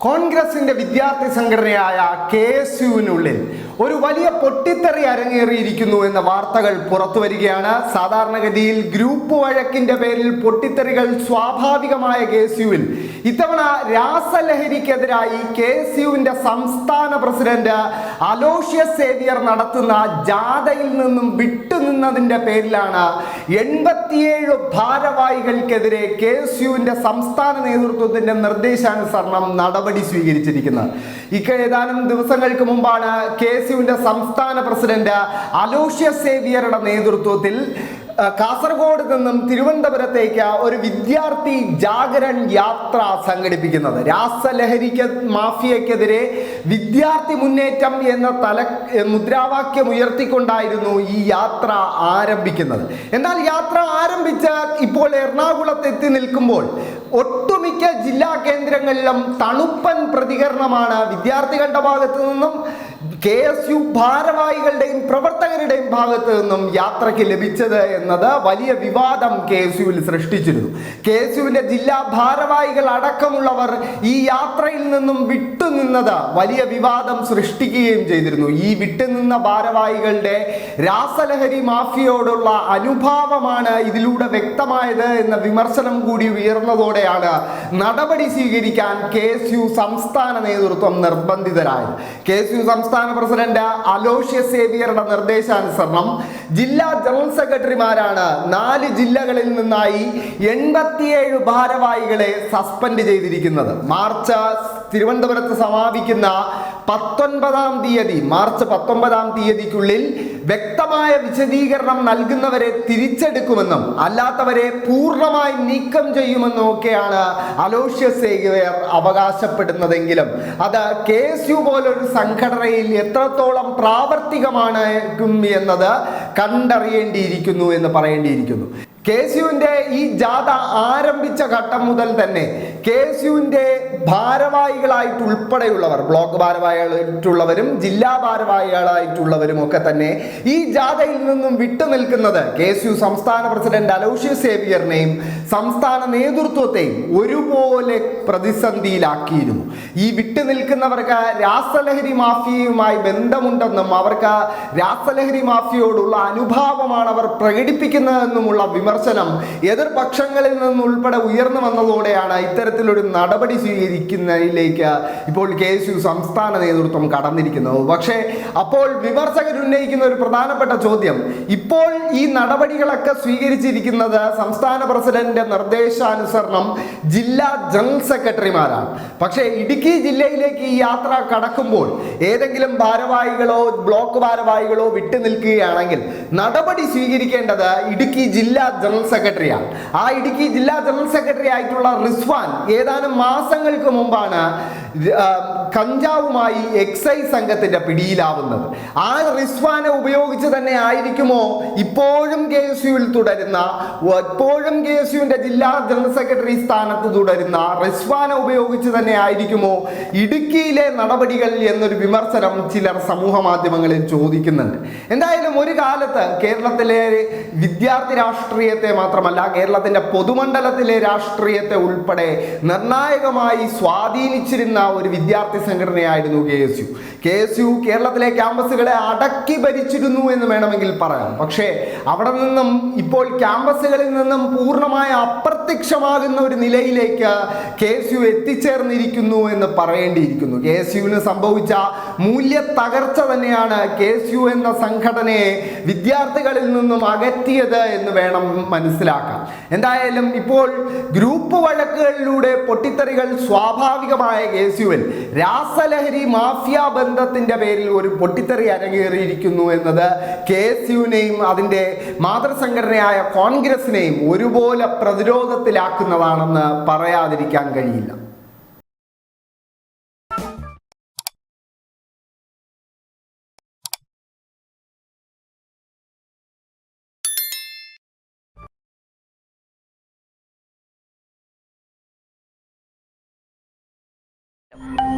കോൺഗ്രസിന്റെ വിദ്യാർത്ഥി സംഘടനയായ കെ എസ് യുവിനുള്ളിൽ ഒരു വലിയ പൊട്ടിത്തെറി അരങ്ങേറിയിരിക്കുന്നു എന്ന വാർത്തകൾ പുറത്തു വരികയാണ് സാധാരണഗതിയിൽ ഗ്രൂപ്പ് വഴക്കിന്റെ പേരിൽ പൊട്ടിത്തെറികൾ സ്വാഭാവികമായ കെ എസ് യുവിൽ. ഇത്തവണ രാസലഹരിക്കെതിരായി കെ എസ് യുവിന്റെ സംസ്ഥാന പ്രസിഡന്റ് അലോഷ്യസ് സേവിയർ നടത്തുന്ന ജാഥയിൽ നിന്നും വിട്ടുനിന്നതിന്റെ പേരിലാണ് എൺപത്തിയേഴ് ഭാരവാഹികൾക്കെതിരെ കെ എസ് യുവിന്റെ സംസ്ഥാന നേതൃത്വത്തിന്റെ നിർദ്ദേശാനുസരണം നടപടി സ്വീകരിച്ചിരിക്കുന്നത് ഇക്ക ഏതാനും ദിവസങ്ങൾക്ക് മുമ്പാണ് കെ സംസ്ഥാന പ്രസിഡന്റ് അലോഷ്യ സേവിയറുടെ നേതൃത്വത്തിൽ കാസർഗോഡ് നിന്നും തിരുവനന്തപുരത്തേക്ക് ഒരു വിദ്യാർത്ഥി ജാഗരൺ യാത്ര സംഘടിപ്പിക്കുന്നത്. രാസലഹരിക്ക് മാഫിയക്കെതിരെ വിദ്യാർത്ഥി മുന്നേറ്റം എന്ന തല മുദ്രാവാക്യം ഉയർത്തിക്കൊണ്ടായിരുന്നു ഈ യാത്ര ആരംഭിക്കുന്നത്. എന്നാൽ യാത്ര ആരംഭിച്ച ഇപ്പോൾ എറണാകുളത്ത് എത്തി നിൽക്കുമ്പോൾ ഒട്ടുമിക്ക ജില്ലാ കേന്ദ്രങ്ങളിലും തണുപ്പൻ പ്രതികരണമാണ് വിദ്യാർത്ഥികളുടെ ഭാഗത്തു നിന്നും കെ എസ് യു ഭാരവാഹികളുടെയും പ്രവർത്തകരുടെയും ഭാഗത്ത് നിന്നും യാത്രയ്ക്ക് ലഭിച്ചത് എന്നത് വലിയ വിവാദം കെ എസ് യുവിൽ സൃഷ്ടിച്ചിരുന്നു. കെ എസ് യുവിന്റെ ജില്ലാ ഭാരവാഹികൾ അടക്കമുള്ളവർ ഈ യാത്രയിൽ നിന്നും വിട്ടുനിന്നത് വലിയ വിവാദം സൃഷ്ടിക്കുകയും ചെയ്തിരുന്നു. ഈ വിട്ടുനിന്ന ഭാരവാഹികളുടെ രാസലഹരി മാഫിയോടുള്ള അനുഭാവമാണ് ഇതിലൂടെ വ്യക്തമായത് എന്ന വിമർശനം കൂടി ഉയർന്നതോടെയാണ് നടപടി സ്വീകരിക്കാൻ കെ സംസ്ഥാന നേതൃത്വം നിർബന്ധിതരായത്. കെ യു സംസ്ഥാന പ്രസിഡന്റ് അലോഷ്യസ് സേവിയറുടെ നിർദ്ദേശാനുസരണം. ജില്ലാ ജനറൽ സെക്രട്ടറിമാരാണ് നാല് ജില്ലകളിൽ നിന്നായി എൺപത്തിയേഴ് ഭാരവാഹികളെ സസ്പെൻഡ് ചെയ്തിരിക്കുന്നത്. മാർച്ച് തിരുവനന്തപുരത്ത് സമാപിക്കുന്ന പത്തൊൻപതാം തീയതി മാർച്ച് പത്തൊമ്പതാം തീയതിക്കുള്ളിൽ വ്യക്തമായ വിശദീകരണം നൽകുന്നവരെ തിരിച്ചെടുക്കുമെന്നും അല്ലാത്തവരെ പൂർണമായി നീക്കം ചെയ്യുമെന്നും ഒക്കെയാണ് അലോഷ്യസ് അവകാശപ്പെടുന്നതെങ്കിലും. അത് കെ എസ് യു പോലൊരു സംഘടനയിൽ എത്രത്തോളം പ്രാവർത്തികമാണ് എന്നത് കണ്ടറിയേണ്ടിയിരിക്കുന്നു എന്ന് പറയേണ്ടിയിരിക്കുന്നു. കെ സിയുവിന്റെ ഈ ജാഥ ആരംഭിച്ച ഘട്ടം മുതൽ തന്നെ കെ ഭാരവാഹികളായിട്ട് ഉൾപ്പെടെയുള്ളവർ ബ്ലോക്ക് ഭാരവാഹികളായിട്ടുള്ളവരും ജില്ലാ ഭാരവാഹികളായിട്ടുള്ളവരും ഒക്കെ തന്നെ ഈ ജാഥയിൽ നിന്നും വിട്ടുനിൽക്കുന്നത് കെ എസ് സംസ്ഥാന പ്രസിഡന്റ് അലോഷ്യസ് സേവിയറിനെയും സംസ്ഥാന നേതൃത്വത്തെയും ഒരുപോലെ പ്രതിസന്ധിയിലാക്കിയിരുന്നു. ഈ വിട്ടുനിൽക്കുന്നവർക്ക് രാസലഹരി മാഫിയയുമായി ബന്ധമുണ്ടെന്നും അവർക്ക് രാസലഹരി മാഫിയോടുള്ള അനുഭാവമാണ് അവർ പ്രകടിപ്പിക്കുന്നതെന്നുമുള്ള വിമർശനം എതിർപക്ഷങ്ങളിൽ നിന്നുൾപ്പെടെ ഉയർന്നു വന്നതോടെയാണ് ഇത്തരത്തിലൊരു നടപടി സ്വീകരിക്കുന്നതിലേക്ക് ഇപ്പോൾ കെ എസ് യു സംസ്ഥാന നേതൃത്വം കടന്നിരിക്കുന്നത് പക്ഷേ അപ്പോൾ വിമർശകർ ഉന്നയിക്കുന്ന ഒരു പ്രധാനപ്പെട്ട ചോദ്യം ഇപ്പോൾ ഈ നടപടികളൊക്കെ സ്വീകരിച്ചിരിക്കുന്നത് സംസ്ഥാന പ്രസിഡന്റിന്റെ നിർദ്ദേശാനുസരണം ജില്ലാ ജനറൽ സെക്രട്ടറിമാരാണ്. പക്ഷേ ഇടുക്കി ജില്ലയിലേക്ക് ഈ യാത്ര കടക്കുമ്പോൾ ഏതെങ്കിലും ഭാരവാഹികളോ ബ്ലോക്ക് ഭാരവാഹികളോ വിട്ടു നിൽക്കുകയാണെങ്കിൽ നടപടി സ്വീകരിക്കേണ്ടത് ഇടുക്കി ജില്ലാ ജനറൽ സെക്രട്ടറിയാണ്. ആ ഇടുക്കി ജില്ലാ ജനറൽ സെക്രട്ടറി ആയിട്ടുള്ള റിസ്വാൻ ഏതാനും മാസങ്ങൾക്ക് മുമ്പാണ് ആ, കഞ്ചാവുമായി എക്സൈസ് സംഘത്തിന്റെ പിടിയിലാവുന്നത്. ആ റിസ്വാനെ ഉപയോഗിച്ച് തന്നെ ആയിരിക്കുമോ? ഇപ്പോഴും കെ എസ് യുവിൽ തുടരുന്ന ഇപ്പോഴും കെ എസ് യുവിന്റെ ജില്ലാ ജനറൽ സെക്രട്ടറി സ്ഥാനത്ത് തുടരുന്ന റിസ്വാനെ ഉപയോഗിച്ച് തന്നെ ആയിരിക്കുമോ? ഇടുക്കിയിലെ നടപടികൾ എന്നൊരു വിമർശനം ചിലർ സമൂഹ മാധ്യമങ്ങളിൽ ചോദിക്കുന്നുണ്ട്. എന്തായാലും ഒരു കാലത്ത് കേരളത്തിലെ വിദ്യാർത്ഥി രാഷ്ട്രീയത്തെ മാത്രമല്ല കേരളത്തിന്റെ പൊതുമണ്ഡലത്തിലെ രാഷ്ട്രീയത്തെ ഉൾപ്പെടെ നിർണായകമായി സ്വാധീനിച്ചിരുന്ന ഒരു വിദ്യാർത്ഥി സംഘടനയായിരുന്നു K S U. K S U കേരളത്തിലെ ക്യാമ്പസുകളെ അടക്കി ഭരിച്ചിരുന്നു എന്ന് വേണമെങ്കിൽ പറയാം. പക്ഷേ അവിടെ നിന്നും ഇപ്പോൾ ക്യാമ്പസുകളിൽ നിന്നും പൂർണമായ അപ്രത്യക്ഷമാകുന്ന ഒരു നിലയിലേക്ക് കെ എസ് യു എത്തിച്ചേർന്നിരിക്കുന്നു എന്ന് പറയേണ്ടിയിരിക്കുന്നു. കെ എസ് യുവിന് സംഭവിച്ച മൂല്യ തകർച്ച തന്നെയാണ് കെ എസ് യു എന്ന സംഘടനയെ വിദ്യാർത്ഥികളിൽ നിന്നും അകറ്റിയത് എന്ന് വേണം മനസ്സിലാക്കാം എന്തായാലും ഇപ്പോൾ ഗ്രൂപ്പ് വഴക്കുകളിലൂടെ പൊട്ടിത്തെറികൾ സ്വാഭാവികമായ കെ യുവിൽ രാസലഹരി മാഫിയ ബന്ധത്തിന്റെ പേരിൽ ഒരു പൊട്ടിത്തെറി അരങ്ങേറിയിരിക്കുന്നു എന്നത് കെ എസ് യുവിനെയും അതിന്റെ മാതൃസംഘടനയായ കോൺഗ്രസിനെയും ഒരുപോലെ പ്രതിരോധത്തിലാക്കുന്നതാണെന്ന് പറയാതിരിക്കാൻ കഴിയില്ല. Yep.